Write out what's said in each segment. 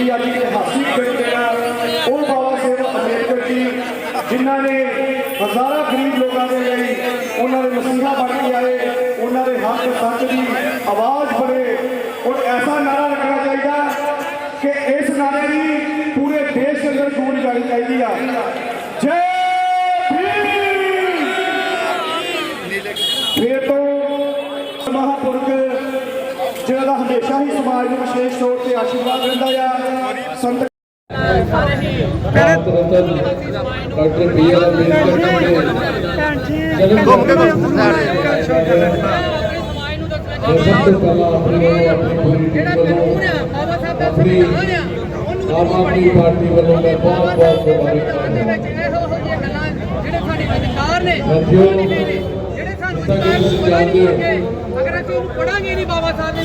ਜੋ ਅੱਜ ਇਤਿਹਾਸਿਕ ਦਿਨ ਉਹ ਬਾਬਾ ਸਾਹਿਬ ਅੰਬੇਦਕਰ ਜੀ, ਜਿਨ੍ਹਾਂ ਨੇ ਹਜ਼ਾਰਾਂ ਗਰੀਬ ਲੋਕਾਂ ਦੇ ਲਈ ਉਹਨਾਂ ਦੇ ਮਸੀਹਾ ਬਣ ਕੇ ਆਏ, ਉਹਨਾਂ ਦੇ ਹੱਕ ਸੱਚ ਦੀ ਆਵਾਜ਼ ਬਣੇ ਔਰ ਐਸਾ ਨਾਰਾ ਲੱਗਣਾ ਚਾਹੀਦਾ ਕਿ ਇਸ ਨਾਰੇ ਦੀ ਪੂਰੇ ਦੇਸ਼ ਦੇ ਅੰਦਰ ਗੂੰਜ ਜਾਣੀ ਚਾਹੀਦੀ ਆ ਜੈ ਭੀਮ ਫਿਰ ਤੋਂ ਮਹਾਪੁਰਖ ਜਿਹੜਾ ਦਾ ਸਮਾਜ ਨੂੰ ਵਿਸ਼ੇਸ਼ ਤੌਰ ਤੇ ਆਸ਼ੀਰਵਾਦ ਦਿੰਦਾ ਆ। ਸੰਤ doctor B R Ambedkar ji ਦੇ ਜਨਮ ਦਿਨ ਤੇ ਸਭ ਤੋਂ ਪਹਿਲਾਂ ਆਪਣੇ ਵੱਲੋਂ ਆਪਣੀ ਪੂਰੀ ਟੀਮ ਵੱਲੋਂ ਆਪਣੀ ਆਮ ਆਦਮੀ ਪਾਰਟੀ ਵੱਲੋਂ ਮੈਂ ਬਹੁਤ ਬਹੁਤ ਮੁਬਾਰਕ ਜਿਹੜੇ ਸਾਡੇ ਅਧਿਕਾਰ ਨੇ ਜਿਹੜੇ ਸਾਨੂੰ ਕਿ ਜਾਣਦੇ ਹੋ, ਹੋਣਗੇ ਪੜਾਂਗੇ ਨਹੀਂ ਬਾਬਾ ਸਾਹਿਬ ਦੇ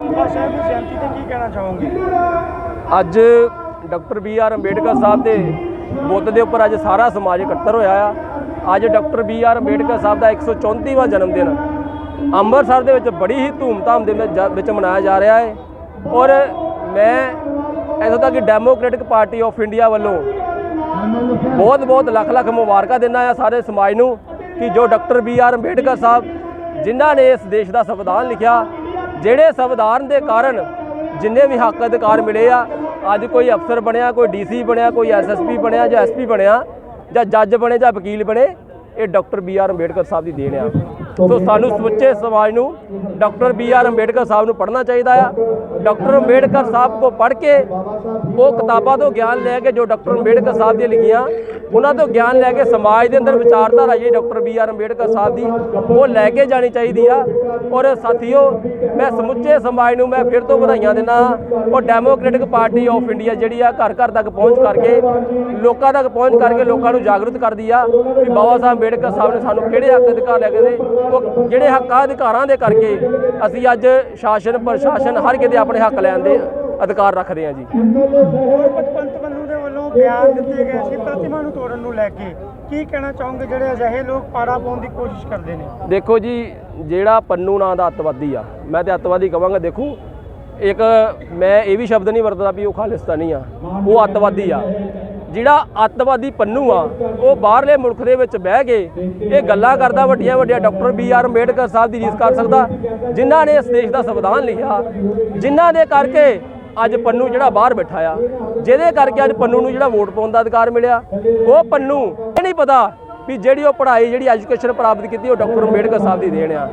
ਵਿਚਾਰਾਂ ਸਾਹਿਬ ਅੱਜ doctor B R Ambedkar Sahib ਦੇ ਬੁੱਤ ਦੇ ਉੱਪਰ ਅੱਜ ਸਾਰਾ ਸਮਾਜ ਇਕੱਤਰ ਹੋਇਆ ਆ। ਅੱਜ doctor B R Ambedkar Sahib ਦਾ 134ਵਾਂ ਜਨਮ ਦਿਨ ਅੰਮ੍ਰਿਤਸਰ ਦੇ ਵਿੱਚ ਬੜੀ ਹੀ ਧੂਮਧਾਮ ਦੇ ਵਿੱਚ ਮਨਾਇਆ ਜਾ ਰਿਹਾ ਹੈ ਔਰ ਮੈਂ ਇੱਥੋਂ ਤੱਕ ਕਿ ਡੈਮੋਕ੍ਰੈਟਿਕ ਪਾਰਟੀ ਆਫ ਇੰਡੀਆ ਵੱਲੋਂ ਬਹੁਤ ਬਹੁਤ ਲੱਖ ਲੱਖ ਮੁਬਾਰਕਾਂ ਦਿੰਦਾ ਆ ਸਾਰੇ ਸਮਾਜ ਨੂੰ ਕਿ ਜੋ doctor B R Ambedkar Sahib ਜਿਨ੍ਹਾਂ ਨੇ ਇਸ ਦੇਸ਼ ਦਾ ਸੰਵਿਧਾਨ ਲਿਖਿਆ, ਜਿਹੜੇ ਸੰਵਿਧਾਨ ਦੇ ਕਾਰਨ ਜਿੰਨੇ ਵੀ ਹੱਕ ਅਧਿਕਾਰ ਮਿਲੇ ਆ, ਅੱਜ ਕੋਈ ਅਫਸਰ ਬਣਿਆ, ਕੋਈ ਡੀਸੀ ਬਣਿਆ, ਕੋਈ ਐਸਐਸਪੀ ਬਣਿਆ ਜਾਂ ਐਸਪੀ ਬਣਿਆ ਜਾਂ ਜੱਜ ਬਣੇ ਜਾਂ ਵਕੀਲ ਬਣੇ, ਇਹ doctor B R Ambedkar Sahib ਦੀ ਦੇਣ ਆ। ਸੋ ਸਾਨੂੰ ਸਮੁੱਚੇ ਸਮਾਜ ਨੂੰ doctor B R Ambedkar Sahib ਨੂੰ ਪੜ੍ਹਨਾ ਚਾਹੀਦਾ ਆ। ਡਾਕਟਰ ਅੰਬੇਡਕਰ ਸਾਹਿਬ ਕੋ ਪੜ੍ਹ ਕੇ ਉਹ ਕਿਤਾਬਾਂ ਤੋਂ ਗਿਆਨ ਲੈ ਕੇ ਜੋ ਡਾਕਟਰ ਅੰਬੇਡਕਰ ਸਾਹਿਬ ਦੀਆਂ ਲਿਖੀਆਂ, ਉਹਨਾਂ ਤੋਂ ਗਿਆਨ ਲੈ ਕੇ ਸਮਾਜ ਦੇ ਅੰਦਰ ਵਿਚਾਰਧਾਰਾ ਜਿਹੜੀ doctor B R Ambedkar Sahib ਦੀ, ਉਹ ਲੈ ਕੇ ਜਾਣੀ ਚਾਹੀਦੀ ਆ। ਔਰ ਸਾਥੀਓ, ਮੈਂ ਸਮੁੱਚੇ ਸਮਾਜ ਨੂੰ ਮੈਂ ਫਿਰ ਤੋਂ ਵਧਾਈਆਂ ਦਿੰਦਾ ਉਹ ਡੈਮੋਕ੍ਰੈਟਿਕ ਪਾਰਟੀ ਆਫ ਇੰਡੀਆ ਜਿਹੜੀ ਆ, ਘਰ ਘਰ ਤੱਕ ਪਹੁੰਚ ਕਰਕੇ, ਲੋਕਾਂ ਤੱਕ ਪਹੁੰਚ ਕਰਕੇ ਲੋਕਾਂ ਨੂੰ ਜਾਗਰੂਕ ਕਰਦੀ ਆ ਵੀ ਬਾਬਾ ਸਾਹਿਬ ਅੰਬੇਡਕਰ ਸਾਹਿਬ ਨੇ ਸਾਨੂੰ ਕਿਹੜੇ ਹੱਕ ਅਧਿਕਾਰ ਲੈ ਕੇ ਦੇ ਉਹ ਜਿਹੜੇ ਹੱਕਾਂ ਅਧਿਕਾਰਾਂ ਦੇ ਕਰਕੇ ਅਸੀਂ ਅੱਜ ਸ਼ਾਸਨ, ਪ੍ਰਸ਼ਾਸਨ ਹਰ ਕਿਤੇ ਆਪਣੇ ਹੱਕ ਲੈਣ ਦੇ ਅਧਿਕਾਰ ਰੱਖਦੇ ਆ ਜੀ। ਹੋਰ ਬੰਨੂ ਦੇ ਵੱਲੋਂ ਬਿਆਨ ਦਿੱਤੇ ਗਏ ਸੀ ਪ੍ਰਤਿਮਾ ਨੂੰ ਤੋੜਨ ਨੂੰ ਲੈ ਕੇ ਕੀ ਕਹਿਣਾ ਚਾਹੋਗੇ ਜਿਹੜੇ ਅਜਿਹੇ ਲੋਕ ਪਾੜਾ ਪਾਉਣ ਦੀ ਕੋਸ਼ਿਸ਼ ਕਰਦੇ ਨੇ ਦੇਖੋ ਜੀ, ਜਿਹੜਾ ਪੰਨੂ ਨਾਂ ਦਾ ਅੱਤਵਾਦੀ ਆ, ਮੈਂ ਤੇ ਅੱਤਵਾਦੀ ਕਵਾਂਗਾ, ਦੇਖੋ, ਇੱਕ ਮੈਂ ਇਹ ਵੀ ਸ਼ਬਦ ਨਹੀਂ ਵਰਤਦਾ ਵੀ ਉਹ ਖਾਲਿਸਤਾਨੀ ਆ, ਉਹ ਅੱਤਵਾਦੀ ਆ। ਜਿਹੜਾ ਅੱਤਵਾਦੀ ਪੰਨੂ ਆ, ਉਹ ਬਾਹਰਲੇ ਮੁਲਕ ਦੇ ਵਿੱਚ ਬਹਿ ਕੇ ਇਹ ਗੱਲਾਂ ਕਰਦਾ, ਵੱਡੀਆਂ ਵੱਡੀਆਂ doctor B R Ambedkar Sahib ਦੀ ਰੀਸ ਕਰ ਸਕਦਾ, ਜਿਨ੍ਹਾਂ ਨੇ ਇਸ ਦੇਸ਼ ਦਾ ਸੰਵਿਧਾਨ ਲਿਖਿਆ, ਜਿਨ੍ਹਾਂ ਦੇ ਕਰਕੇ ਅੱਜ ਪੰਨੂ ਜਿਹੜਾ ਬਾਹਰ ਬੈਠਾ ਆ, ਜਿਹਦੇ ਕਰਕੇ ਅੱਜ ਪੰਨੂ ਨੂੰ ਜਿਹੜਾ ਵੋਟ ਪਾਉਣ ਦਾ ਅਧਿਕਾਰ ਮਿਲਿਆ, ਉਹ ਪੰਨੂ ਇਹ ਨਹੀਂ ਪਤਾ ਵੀ ਜਿਹੜੀ ਉਹ ਪੜ੍ਹਾਈ, ਜਿਹੜੀ ਐਜੂਕੇਸ਼ਨ ਪ੍ਰਾਪਤ ਕੀਤੀ, ਉਹ ਡਾਕਟਰ ਅੰਬੇਡਕਰ ਸਾਹਿਬ ਦੀ ਦੇਣ ਆ।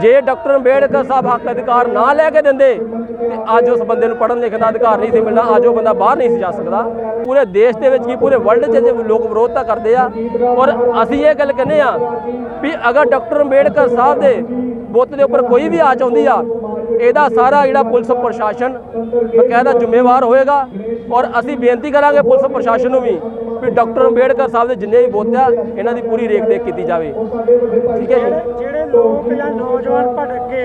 ਜੇ ਡਾਕਟਰ ਅੰਬੇਡਕਰ ਸਾਹਿਬ ਹੱਕ ਅਧਿਕਾਰ ਨਾ ਲੈ ਕੇ ਦਿੰਦੇ, ਤੇ ਅੱਜ ਉਸ ਬੰਦੇ ਨੂੰ ਪੜ੍ਹਨ ਲਿਖਣ ਦਾ ਅਧਿਕਾਰ ਨਹੀਂ ਸੀ ਮਿਲਣਾ, ਅੱਜ ਉਹ ਬੰਦਾ ਬਾਹਰ ਨਹੀਂ ਸੀ ਜਾ ਸਕਦਾ। ਪੂਰੇ ਦੇਸ਼ ਦੇ ਵਿੱਚ ਕੀ, ਪੂਰੇ ਵਰਲਡ 'ਚ ਜੇ ਲੋਕ ਵਿਰੋਧਤਾ ਕਰਦੇ ਆ, ਔਰ ਅਸੀਂ ਇਹ ਗੱਲ ਕਹਿੰਦੇ ਆ ਵੀ ਅਗਰ ਡਾਕਟਰ ਅੰਬੇਡਕਰ ਸਾਹਿਬ ਦੇ ਬੁੱਤ ਦੇ ਉੱਪਰ ਕੋਈ ਵੀ ਆਚ ਆਉਂਦੀ ਆ, ਇਹਦਾ ਸਾਰਾ ਜਿਹੜਾ ਪੁਲਿਸ ਪ੍ਰਸ਼ਾਸਨ ਬਕਾਇਦਾ ਜ਼ਿੰਮੇਵਾਰ ਹੋਏਗਾ, ਔਰ ਅਸੀਂ ਬੇਨਤੀ ਕਰਾਂਗੇ ਪੁਲਿਸ ਪ੍ਰਸ਼ਾਸਨ ਨੂੰ ਵੀ ਵੀ ਡਾਕਟਰ ਅੰਬੇਡਕਰ ਸਾਹਿਬ ਦੇ ਜਿੰਨੇ ਵੀ ਬੁੱਤ ਆ ਇਹਨਾਂ ਦੀ ਪੂਰੀ ਰੇਖ ਦੇਖ ਕੀਤੀ ਜਾਵੇ। ਠੀਕ ਹੈ ਜੀ? ਜਿਹੜੇ ਲੋਕ ਜਾਂ ਨੌਜਵਾਨ ਭਟਕ ਕੇ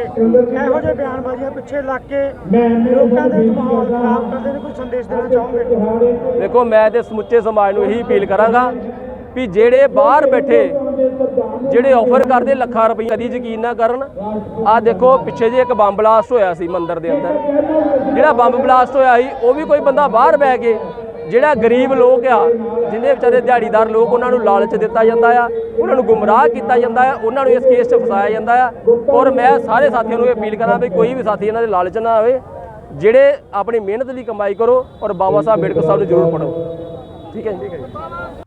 ਇਹੋ ਜਿਹੇ ਬਿਆਨਬਾਜ਼ੀਆਂ ਪਿੱਛੇ ਲੱਗ ਕੇ ਲੋਕਾਂ ਦੇ ਮਾਹੌਲ ਖਰਾਬ ਕਰਦੇ ਨੇ ਕੋਈ ਸੰਦੇਸ਼ ਦੇਣਾ ਚਾਹੋਗੇ? ਦੇਖੋ ਮੈਂ ਤੇ ਸਮੁੱਚੇ ਸਮਾਜ ਨੂੰ ਇਹੀ ਅਪੀਲ ਕਰਾਂਗਾ ਵੀ ਜਿਹੜੇ ਬਾਹਰ ਬੈਠੇ ਜਿਹੜੇ ਆਫਰ ਕਰਦੇ ਲੱਖਾਂ ਰੁਪਏ ਕਦੀ ਯਕੀਨ ਨਾ ਕਰਨ ਆ ਦੇਖੋ ਪਿੱਛੇ ਜੇ ਇੱਕ ਬੰਬ ਬਲਾਸਟ ਹੋਇਆ ਸੀ ਮੰਦਿਰ ਦੇ ਅੰਦਰ। ਜਿਹੜਾ ਬੰਬ ਬਲਾਸਟ ਹੋਇਆ ਸੀ ਉਹ ਵੀ ਕੋਈ ਬੰਦਾ ਬਾਹਰ ਬਹਿ ਕੇ ਜਿਹੜਾ ਗਰੀਬ ਲੋਕ ਆ, ਜਿੰਨੇ ਵਿਚਾਰੇ ਦਿਹਾੜੀਦਾਰ ਲੋਕ, ਉਹਨਾਂ ਨੂੰ ਲਾਲਚ ਦਿੱਤਾ ਜਾਂਦਾ ਆ, ਉਹਨਾਂ ਨੂੰ ਗੁੰਮਰਾਹ ਕੀਤਾ ਜਾਂਦਾ ਆ, ਉਹਨਾਂ ਨੂੰ ਇਸ ਕੇਸ 'ਚ ਫਸਾਇਆ ਜਾਂਦਾ ਆ। ਔਰ ਮੈਂ ਸਾਰੇ ਸਾਥੀਆਂ ਨੂੰ ਇਹ ਅਪੀਲ ਕਰਾਂ ਵੀ ਕੋਈ ਵੀ ਸਾਥੀ ਇਹਨਾਂ ਦੇ ਲਾਲਚ ਨਾ ਆਵੇ, ਜਿਹੜੇ ਆਪਣੀ ਮਿਹਨਤ ਦੀ ਕਮਾਈ ਕਰੋ ਔਰ ਬਾਬਾ ਸਾਹਿਬ ਅੰਬੇਡਕਰ ਸਾਹਿਬ ਨੂੰ ਜ਼ਰੂਰ ਪੜ੍ਹੋ। ਠੀਕ ਹੈ ਜੀ?